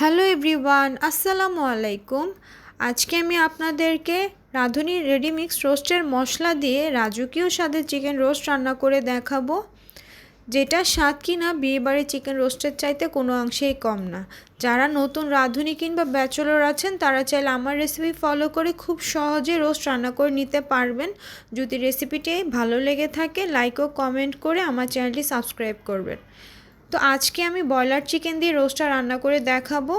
Hello everyone, আসসালামু আলাইকুম। আজকে আমি আপনাদেরকে রাঁধুনি রেডি মিক্স রোস্টের মশলা দিয়ে রাজকীয় স্বাদের চিকেন রোস্ট রান্না করে দেখাবো। যেটা স্বাদ কিনা বিয়েবাড়ির চিকেন রোস্টের চাইতে কোনো অংশেই কম না। যারা নতুন রাঁধুনি কিংবা ব্যাচেলর আছেন, তারা চাইলে আমার রেসিপি ফলো করে খুব সহজে রোস্ট রান্না করে নিতে পারবেন। যদি রেসিপিটি ভালো লেগে থাকে লাইক ও কমেন্ট করে আমার চ্যানেলটি সাবস্ক্রাইব করবেন। তো আজকে আমি ব্রয়লার চিকেন দিয়ে রোস্টটা রান্না করে দেখাবো।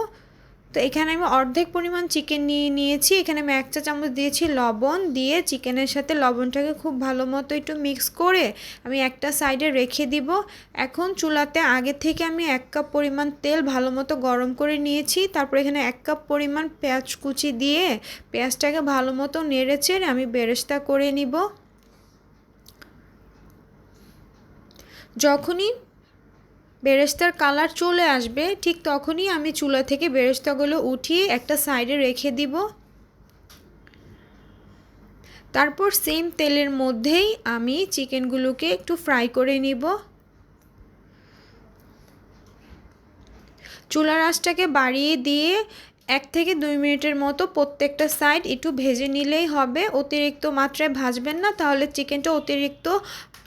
তো এখানে আমি অর্ধেক পরিমাণ চিকেন নিয়ে নিয়েছি। এখানে আমি এক চা চামচ দিয়েছি লবণ দিয়ে চিকেনের সাথে লবণটাকে খুব ভালো মতো একটু মিক্স করে আমি একটা সাইডে রেখে দিব। এখন চুলাতে আগে থেকে আমি এক কাপ পরিমাণ তেল ভালো মতো গরম করে নিয়েছি। তারপর এখানে এক কাপ পরিমাণ পেঁয়াজ কুচি দিয়ে পেঁয়াজটাকে ভালো মতো নেড়েছে আমি বেরেস্তা করে নিব। যখনই বেরেস্তার কালার চলে আসবে, ঠিক তখনই আমি চুলা থেকে বেরেস্তাগুলো উঠিয়ে একটা সাইডে রেখে দিব। তারপর সেম তেলের মধ্যেই আমি চিকেনগুলোকে একটু ফ্রাই করে নিব। চুলার আঁচটাকে বাড়িয়ে দিয়ে এক থেকে দুই মিনিটের মতো প্রত্যেকটা সাইড একটু ভেজে নিলেই হবে। অতিরিক্ত মাত্রায় ভাজবেন না, তাহলে চিকেনটা অতিরিক্ত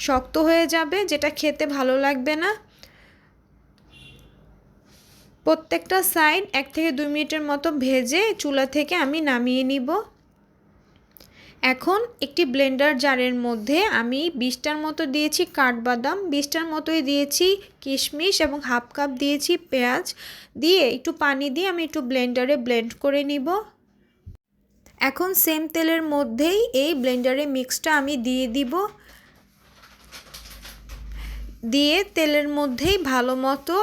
শক্ত হয়ে যাবে, যেটা খেতে ভালো লাগবে না। প্রত্যেকটা সাইড এক থেকে দুই মিনিটের মতো ভেজে চুলা থেকে আমি নামিয়ে নিব। এখন একটি ব্লেন্ডার জারের মধ্যে আমি বিশটার মতো দিয়েছি কাঠবাদাম, বিশটার মতোই দিয়েছি কিশমিশ এবং হাফ কাপ দিয়েছি পেঁয়াজ। দিয়ে একটু পানি দিয়ে আমি একটু ব্লেন্ডারে ব্লেন্ড করে নিব। এখন সেম তেলের মধ্যেই এই ব্লেন্ডারে মিক্সটা আমি দিয়ে দিব। দিয়ে তেলের মধ্যেই ভালো মতো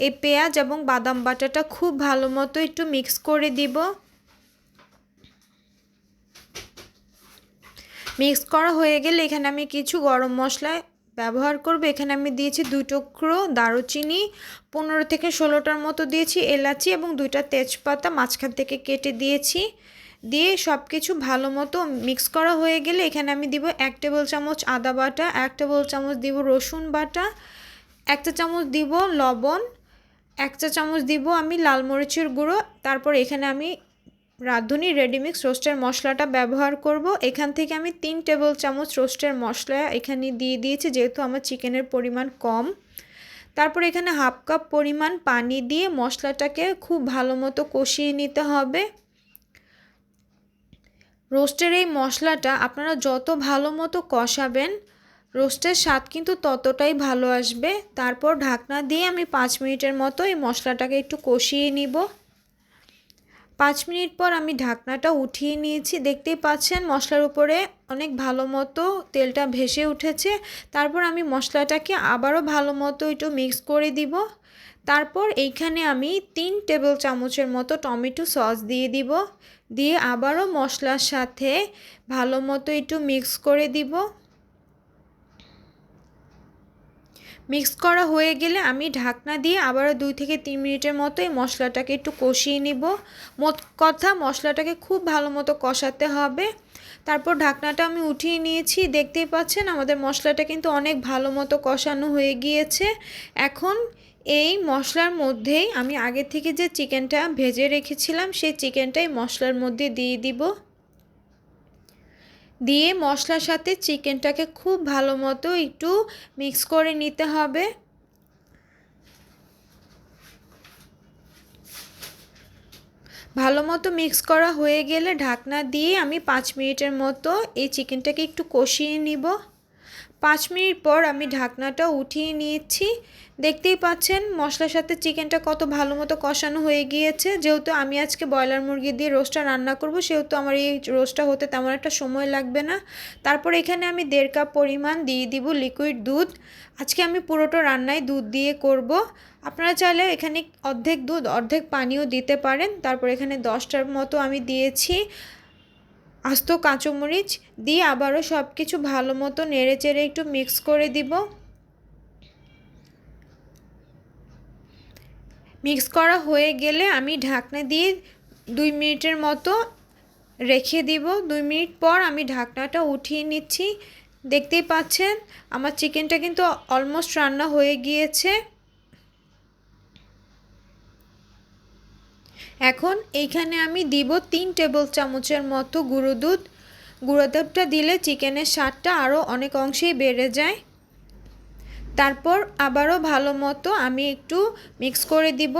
এই পেঁয়াজ এবং বাদাম বাটাটা খুব ভালো মতো একটু মিক্স করে দিব। মিক্স করা হয়ে গেলে এখানে আমি কিছু গরম মশলা ব্যবহার করব। এখানে আমি দিয়েছি দুই টুকরো দারুচিনি, পনেরো থেকে ষোলোটার মতো দিয়েছি এলাচি এবং দুইটা তেজপাতা মাঝখান থেকে কেটে দিয়েছি। দিয়ে সব কিছু ভালো মতো মিক্স করা হয়ে গেলে এখানে আমি দিব এক টেবিল চামচ আদা বাটা, এক টেবিল চামচ দিব রসুন বাটা একটা চামচ দিব লবণ এক চা চামচ দিব আমি লাল মরিচের গুঁড়ো, তারপর এখানে আমি রাঁধুনি রেডিমিক্স রোস্টের মশলাটা ব্যবহার করব। এখান থেকে আমি তিন টেবিল চামচ রোস্টের মশলা এখানে দিয়ে দিয়েছি, যেহেতু আমার চিকেনের পরিমাণ কম। তারপর এখানে হাফ কাপ পরিমাণ পানি দিয়ে মশলাটাকে খুব ভালো মতো কষিয়ে নিতে হবে। রোস্টের এই মশলাটা আপনারা যত ভালো মতো কষাবেন রোস্টের স্বাদ কিন্তু ততটাই ভালো আসবে। তারপর ঢাকনা দিয়ে আমি পাঁচ মিনিটের মতো এই মশলাটাকে একটু কষিয়ে নিব। পাঁচ মিনিট পর আমি ঢাকনাটা উঠিয়ে নিয়েছি। দেখতেই পাচ্ছেন মশলার উপরে অনেক ভালো মতো তেলটা ভেসে উঠেছে। তারপর আমি মশলাটাকে আবারও ভালো মতো একটু মিক্স করে দিব। তারপর এইখানে আমি তিন টেবিল চামচের মতো টমেটো সস দিয়ে দিব। দিয়ে আবারও মশলার সাথে ভালো মতো একটু মিক্স করে দিব। মিক্স করা হয়ে গেলে আমি ঢাকনা দিয়ে আবারও দুই থেকে তিন মিনিটের মতো এই মশলাটাকে একটু কষিয়ে নিব। মোট কথা মশলাটাকে খুব ভালো মতো কষাতে হবে। তারপর ঢাকনাটা আমি উঠিয়ে নিয়েছি। দেখতেই পাচ্ছেন আমাদের মশলাটা কিন্তু অনেক ভালো মতো কষানো হয়ে গিয়েছে। এখন এই মশলার মধ্যেই আমি আগে থেকে যে চিকেনটা ভেজে রেখেছিলাম, সেই চিকেনটাই মশলার মধ্যে দিয়ে দিব। দিয়ে মশলার সাথে চিকেনটাকে খুব ভালো মতো একটু মিক্স করে নিতে হবে। ভালো মতো মিক্স করা হয়ে গেলে ঢাকনা দিয়ে আমি পাঁচ মিনিটের মতো এই চিকেনটাকে একটু কষিয়ে নিব। পাঁচ মিনিট পর আমি ঢাকনাটা উঠিয়ে নিয়েছি। দেখতেই পাচ্ছেন, মশলার সাথে চিকেনটা কত ভালো মতো কষানো হয়ে গিয়েছে। যেহেতু আমি আজকে ব্রয়লার মুরগি দিয়ে রোস্টটা রান্না করব, সেহেতু আমার এই রোস্টটা হতে তেমন একটা সময় লাগবে না। তারপর এখানে আমি দেড় কাপ পরিমাণ দিয়ে দিব লিকুইড দুধ। আজকে আমি পুরোটা রান্নায় দুধ দিয়ে করব। আপনারা চাইলে এখানে অর্ধেক দুধ, অর্ধেক পানিও দিতে পারেন। তারপর এখানে দশটার মতো আমি দিয়েছি। আস্ত কাঁচমরিচ দিয়ে আবারও সব কিছু ভালো মতো নেড়ে চেড়ে একটু মিক্স করে দিব। মিক্স করা হয়ে গেলে আমি ঢাকনা দিয়ে দুই মিনিটের মতো রেখে দিব। দুই মিনিট পর আমি ঢাকনাটা উঠিয়ে নিচ্ছি। দেখতেই পাচ্ছেন, আমার চিকেনটা কিন্তু অলমোস্ট রান্না হয়ে গিয়েছে। এখন এইখানে আমি দিব তিন টেবিল চামচের মতো গুঁড়ো দুধ। গুঁড়ো দুধটা দিলে চিকেনের স্বাদটা আরও অনেক অংশেই বেড়ে যায়। তারপর আবারও ভালো মতো আমি একটু মিক্স করে দিব।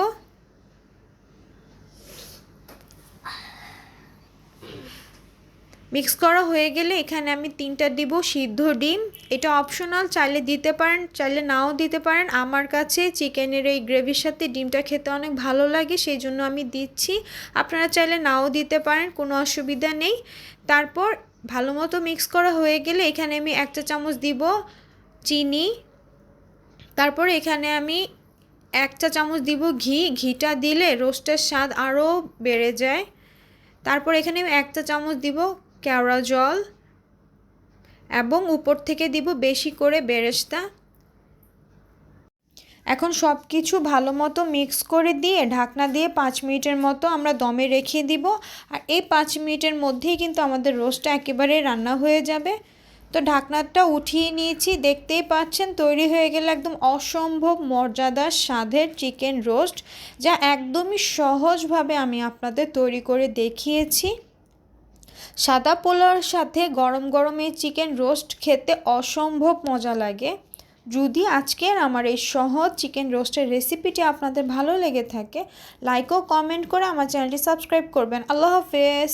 মিক্স করা হয়ে গেলে এখানে আমি তিনটা দিব সিদ্ধ ডিম। এটা অপশনাল চাইলে দিতে পারেন, চাইলে নাও দিতে পারেন। আমার কাছে চিকেনের এই গ্রেভির সাথে ডিমটা খেতে অনেক ভালো লাগে সেই জন্য আমি দিচ্ছি। আপনারা চাইলে নাও দিতে পারেন, কোনো অসুবিধা নেই। তারপর ভালো মতো মিক্স করা হয়ে গেলে এখানে আমি একটা চামচ দিব চিনি। তারপর এখানে আমি একটা চামচ দিব ঘি। ঘিটা দিলে রোস্টের স্বাদ আরও বেড়ে যায়। তারপর এখানে আমি একটা চামচ দিব কেওড়া জল এবং উপর থেকে দিব বেশি করে বেরেস্তা। এখন সব কিছু ভালো মতো মিক্স করে দিয়ে ঢাকনা দিয়ে পাঁচ মিনিটের মতো আমরা দমে রেখে দিব। আর এই পাঁচ মিনিটের মধ্যেই কিন্তু আমাদের রোস্টটা একেবারে রান্না হয়ে যাবে। তো ঢাকনাটা উঠিয়ে নিয়েছি, দেখতেই পাচ্ছেন তৈরি হয়ে গেলে একদম অসম্ভব মর্যাদার স্বাদের চিকেন রোস্ট, যা একদমই সহজভাবে আমি আপনাদের তৈরি করে দেখিয়েছি। সাদা পোলাওর সাথে গরম গরম এই চিকেন রোস্ট খেতে অসম্ভব মজা লাগে। যদি আজকের আমার এই সহজ চিকেন রোস্টের রেসিপিটি আপনাদের ভালো লেগে থাকে, লাইক ও কমেন্ট করে আমার চ্যানেলটি সাবস্ক্রাইব করবেন। আল্লাহ হাফেজ।